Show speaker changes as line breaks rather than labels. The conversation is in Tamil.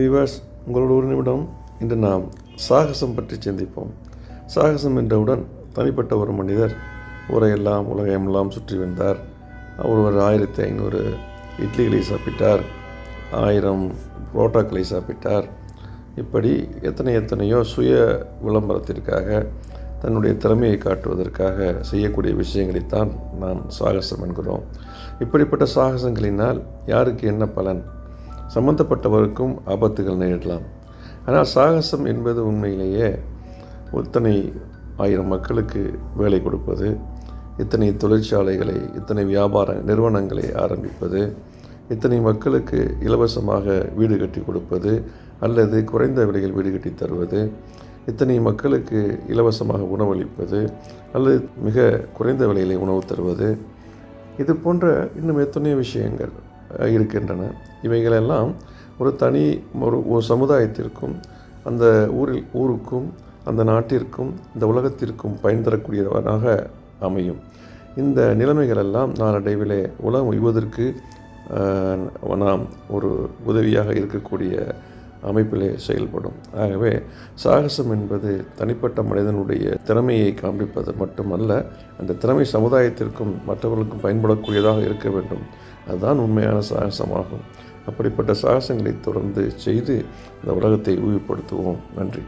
விவாஸ் உங்களோட ஒரு நிமிடம். இன்று நாம் சாகசம் பற்றி சிந்திப்போம். சாகசம் என்றவுடன் தனிப்பட்ட ஒரு மனிதர் உரையெல்லாம் உலகையெல்லாம் சுற்றி வந்தார். அவர் ஒரு ஆயிரத்தி ஐநூறு இட்லிகளை சாப்பிட்டார் ஆயிரம் புரோட்டாக்களை சாப்பிட்டார். இப்படி எத்தனை எத்தனையோ சுய விளம்பரத்திற்காக தன்னுடைய திறமையை காட்டுவதற்காக செய்யக்கூடிய விஷயங்களைத்தான் நாம் சாகசம் என்கிறோம். இப்படிப்பட்ட சாகசங்களினால் யாருக்கு என்ன பலன்? சம்பந்தப்பட்டவருக்கும் ஆபத்துகள் நேரிடலாம். ஆனால் சாகசம் என்பது உண்மையிலேயே இத்தனை ஆயிரம் மக்களுக்கு வேலை கொடுப்பது இத்தனை தொழிற்சாலைகளை இத்தனை வியாபார நிறுவனங்களை ஆரம்பிப்பது இத்தனை மக்களுக்கு இலவசமாக வீடு கட்டி கொடுப்பது அல்லது குறைந்த விலையில் வீடு கட்டி தருவது இத்தனை மக்களுக்கு இலவசமாக உணவளிப்பது அல்லது மிக குறைந்த விலையிலே உணவு தருவது இது போன்ற இன்னும் எத்தனையோ விஷயங்கள். இருக்கின்றன. இவைகளெல்லாம் ஒரு தனி ஒரு ஒரு சமுதாயத்திற்கும் அந்த ஊரில் ஊருக்கும் அந்த நாட்டிற்கும் இந்த உலகத்திற்கும் பயன் தரக்கூடியவனாக அமையும். இந்த நிலைமைகளெல்லாம் நாளடைவிலே உலகம் உய்வதற்கு நாம் ஒரு உதவியாக இருக்கக்கூடிய அமைப்பிலே செயல்படும். ஆகவே சாகசம் என்பது தனிப்பட்ட மனிதனுடைய திறமையை காண்பிப்பது மட்டுமல்ல அந்த திறமை சமுதாயத்திற்கும் மற்றவர்களுக்கும் பயன்படக்கூடியதாக இருக்க வேண்டும். அதுதான் உண்மையான சாகசமாகும். அப்படிப்பட்ட சாகசங்களை தொடர்ந்து செய்து இந்த உலகத்தை ஊழிப்படுத்துவோம் நன்றி.